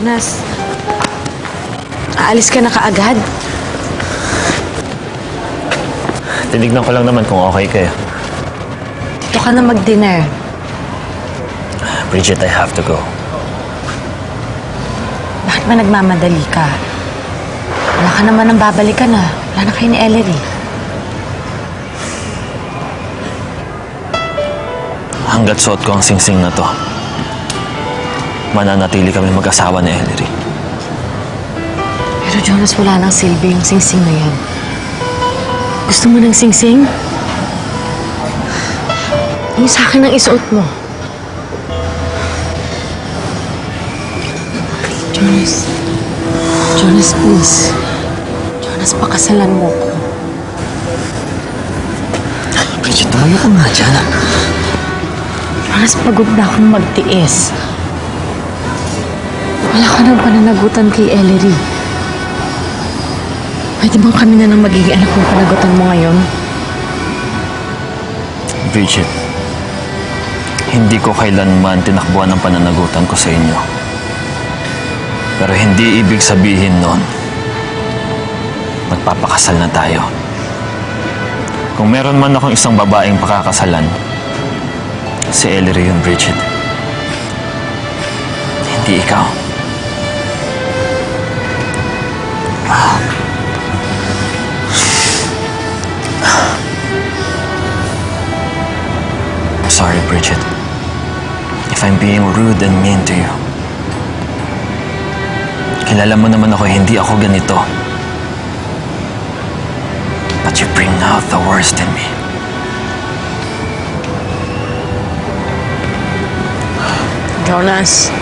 Nas, aalis ka na kaagad? Tinignan ko lang naman kung okay kayo. Dito ka na mag-dinner. Bridget, I have to go. Bakit ba nagmamadali ka? Wala ka naman ang babalikan ah. Wala na kayo ni Ellery. Hanggat suot ko ang singsing na to, mananatili kami mag-asawa ni Ellery. Pero Jonas, wala nang silbi yung singsing na yan. Gusto mo ng singsing? Yung sa akin ang isuot mo. Jonas. Jonas, please. Jonas, pakasalan mo ko. Bridget, tumayo ka nga dyan. Jonas, pagod na akong magtiis. Wala ka nang pananagutan kay Ellery. Pwede bang kami na nang magiging anak ng panagutan mo ngayon? Bridget, hindi ko kailanman tinakbuhan ng pananagutan ko sa inyo. Pero hindi ibig sabihin nun, magpapakasal na tayo. Kung meron man akong isang babaeng pakakasalan, si Ellery yun, Bridget. Hindi ikaw. Sorry, Bridget. If I'm being rude and mean to you. Kilala mo naman ako, hindi ako ganito. But you bring out the worst in me. Jonas,